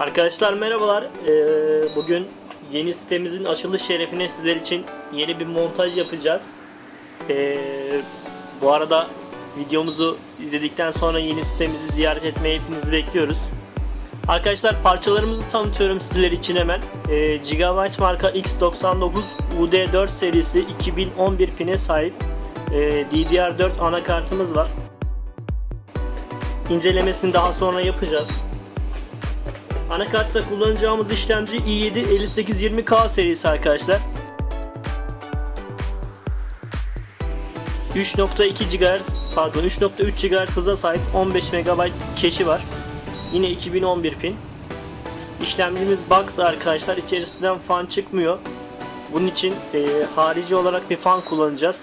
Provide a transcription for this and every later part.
Arkadaşlar merhabalar. Ee, bugün yeni sitemizin açılış şerefine sizler için yeni bir montaj yapacağız. Ee, bu arada videomuzu izledikten sonra yeni sitemizi ziyaret etmeyi hepinizi bekliyoruz. Arkadaşlar parçalarımızı tanıtıyorum sizler için hemen. Ee, Gigabyte marka X99 UD4 serisi 2011 pine sahip ee, DDR4 anakartımız var. İncelemesini daha sonra yapacağız. Anakartta kullanacağımız işlemci i7 5820K serisi arkadaşlar. 3.2 GHz pardon 3.3 GHz hıza sahip 15 MB cache'i var. Yine 2011 pin. İşlemcimiz box arkadaşlar. İçerisinden fan çıkmıyor. Bunun için e, harici olarak bir fan kullanacağız.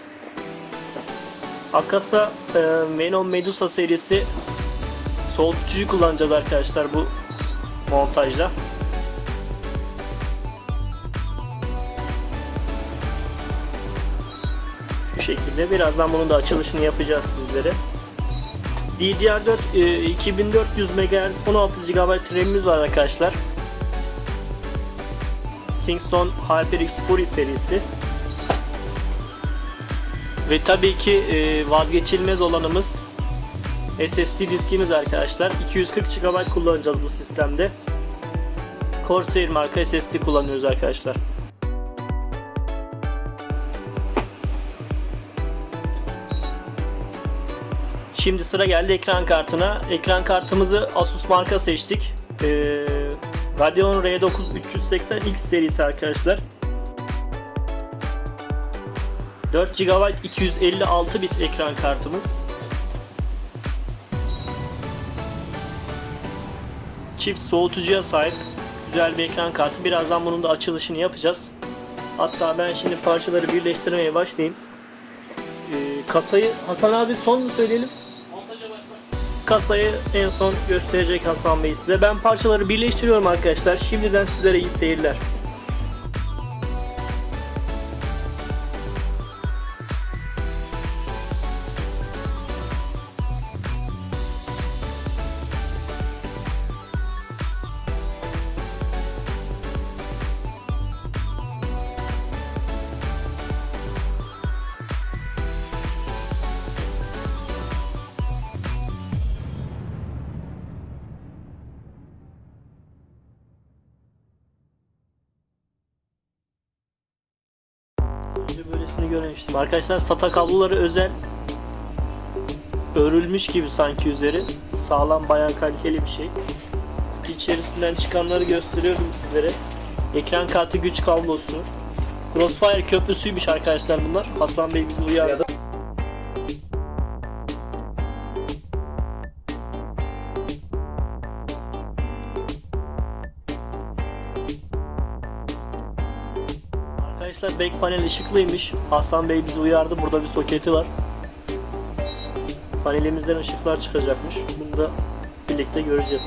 Akasa e, Venom Medusa serisi soğutucuyu kullanacağız arkadaşlar bu montajda. Şu şekilde birazdan bunun da açılışını yapacağız sizlere. DDR4 e, 2400 MHz 16 GB RAM'imiz var arkadaşlar. Kingston HyperX Fury serisi. Ve tabii ki e, vazgeçilmez olanımız SSD diskimiz arkadaşlar. 240 GB kullanacağız bu sistemde. Corsair marka SSD kullanıyoruz arkadaşlar. Şimdi sıra geldi ekran kartına. Ekran kartımızı Asus marka seçtik. Ee, Radeon R9 380X serisi arkadaşlar. 4 GB 256 bit ekran kartımız. Çift soğutucuya sahip güzel bir ekran kartı. Birazdan bunun da açılışını yapacağız. Hatta ben şimdi parçaları birleştirmeye başlayayım. Ee, kasayı Hasan abi son mu söyleyelim? Kasayı en son gösterecek Hasan Bey size. Ben parçaları birleştiriyorum arkadaşlar. Şimdiden sizlere iyi seyirler. Böylesini görmemiştim. Arkadaşlar SATA kabloları özel örülmüş gibi sanki üzeri. Sağlam bayağı kaliteli bir şey. İçerisinden çıkanları gösteriyorum sizlere. Ekran kartı güç kablosu. Crossfire köprüsüymüş arkadaşlar bunlar. Hasan Bey bizi uyardı. Panel ışıklıymış. Hasan Bey bizi uyardı. Burada bir soketi var. Panelimizden ışıklar çıkacakmış. Bunu da birlikte göreceğiz.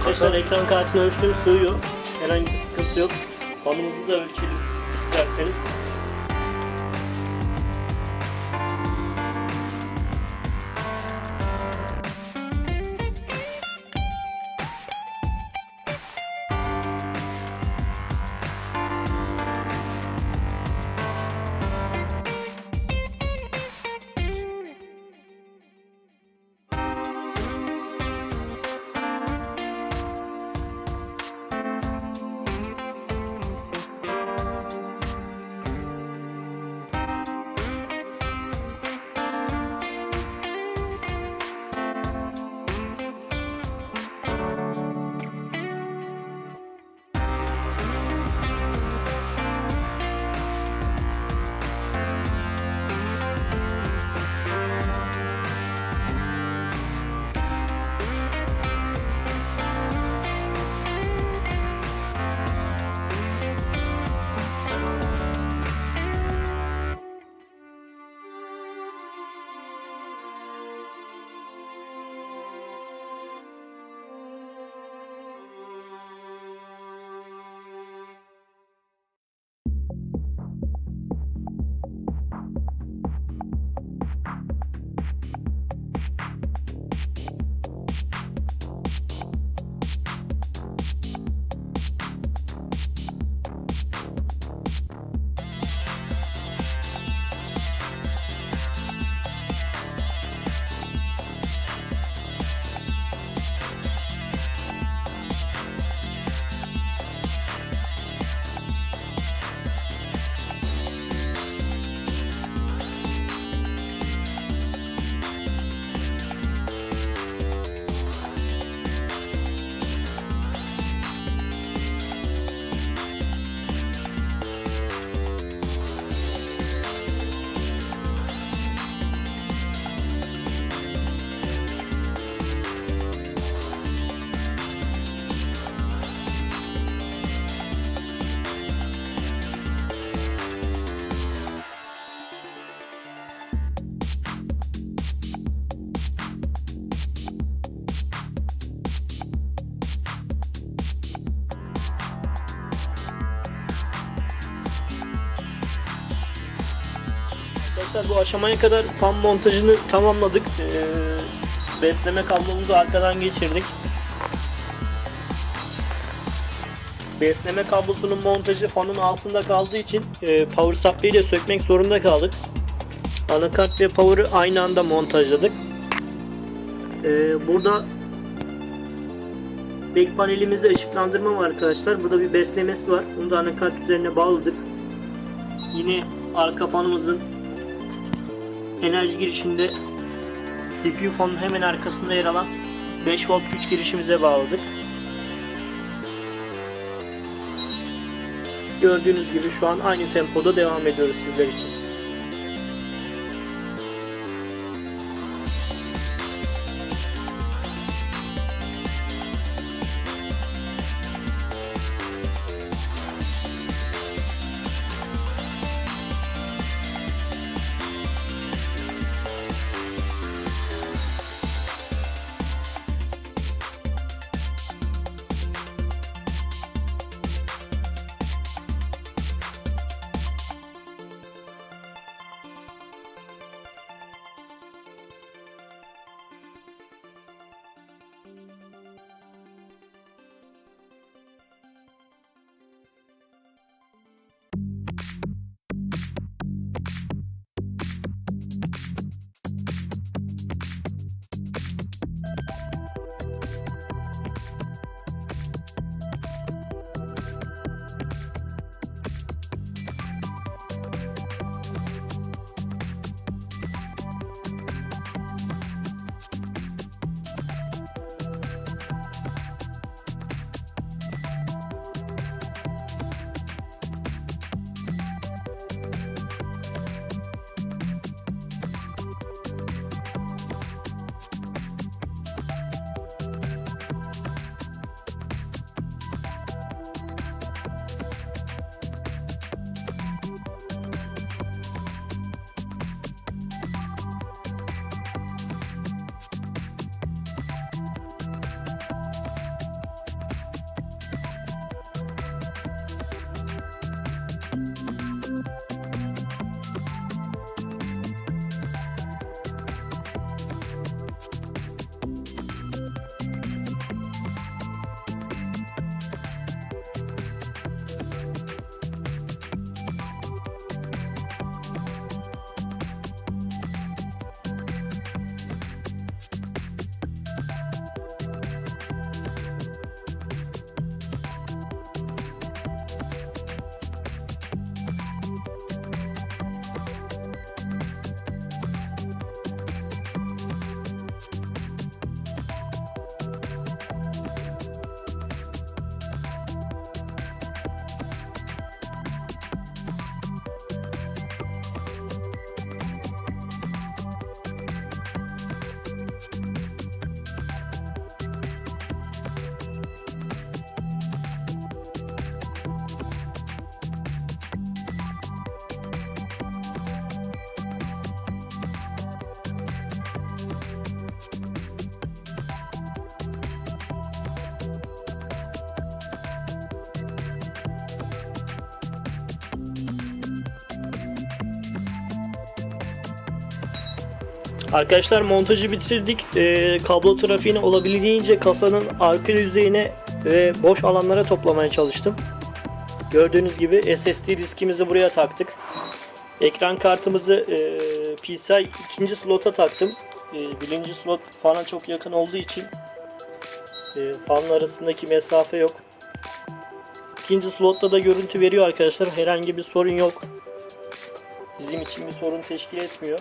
Arkadaşlar ekran kartını ölçtüm sığıyor. Herhangi bir sıkıntı yok. Fanımızı da ölçelim isterseniz. Arkadaşlar bu aşamaya kadar fan montajını tamamladık. Ee, besleme kablomuzu arkadan geçirdik. Besleme kablosunun montajı fanın altında kaldığı için e, power supply'yi de sökmek zorunda kaldık. Anakart ve power'ı aynı anda montajladık. Ee, burada back panelimizde ışıklandırma var arkadaşlar. Burada bir beslemesi var. Bunu da anakart üzerine bağladık. Yine arka fanımızın enerji girişinde CPU fanın hemen arkasında yer alan 5 volt güç girişimize bağladık. Gördüğünüz gibi şu an aynı tempoda devam ediyoruz sizler için. Arkadaşlar montajı bitirdik. Ee, kablo trafiğini olabildiğince kasanın arka yüzeyine ve boş alanlara toplamaya çalıştım. Gördüğünüz gibi SSD diskimizi buraya taktık. Ekran kartımızı e, PCI ikinci slota taktım. E, birinci slot fana çok yakın olduğu için e, fanla arasındaki mesafe yok. İkinci slotta da görüntü veriyor arkadaşlar. Herhangi bir sorun yok. Bizim için bir sorun teşkil etmiyor.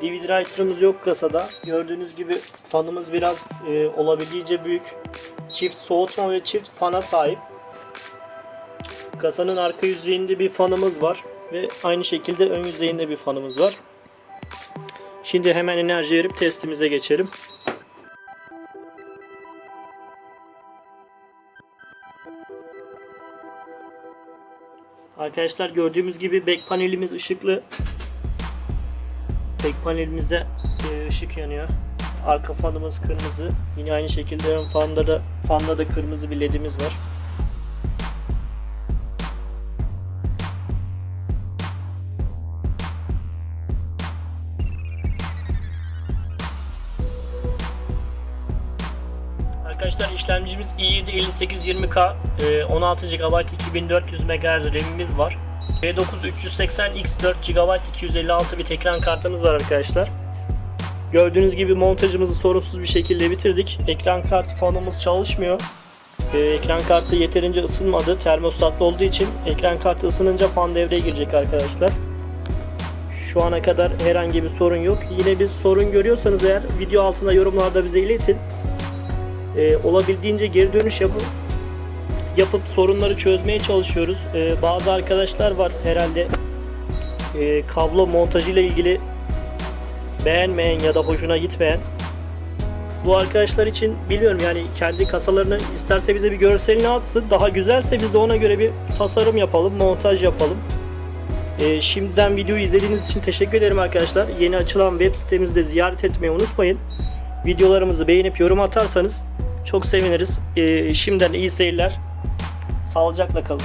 DVD writer'ımız yok kasada. Gördüğünüz gibi fanımız biraz e, olabildiğince büyük. Çift soğutma ve çift fana sahip. Kasanın arka yüzeyinde bir fanımız var ve aynı şekilde ön yüzeyinde bir fanımız var. Şimdi hemen enerji verip testimize geçelim. Arkadaşlar gördüğümüz gibi back panelimiz ışıklı. Back panelimizde e, ışık yanıyor. Arka fanımız kırmızı. Yine aynı şekilde ön fanda da fanda da kırmızı bir ledimiz var. Arkadaşlar işlemcimiz i7 5820K e, 16 GB 2400 MHz RAM'imiz var. V9 380X 4 GB 256 bit ekran kartımız var arkadaşlar. Gördüğünüz gibi montajımızı sorunsuz bir şekilde bitirdik. Ekran kartı fanımız çalışmıyor. E, ekran kartı yeterince ısınmadı. Termostatlı olduğu için ekran kartı ısınınca fan devreye girecek arkadaşlar. Şu ana kadar herhangi bir sorun yok. Yine bir sorun görüyorsanız eğer video altında yorumlarda bize iletin e, olabildiğince geri dönüş yapıp yapıp sorunları çözmeye çalışıyoruz. E, bazı arkadaşlar var herhalde e, kablo montajıyla ilgili beğenmeyen ya da hoşuna gitmeyen. Bu arkadaşlar için biliyorum yani kendi kasalarını isterse bize bir görselini atsın. Daha güzelse biz de ona göre bir tasarım yapalım, montaj yapalım. E, şimdiden videoyu izlediğiniz için teşekkür ederim arkadaşlar. Yeni açılan web sitemizi ziyaret etmeyi unutmayın. Videolarımızı beğenip yorum atarsanız çok seviniriz. Ee, şimdiden iyi seyirler. Sağlıcakla kalın.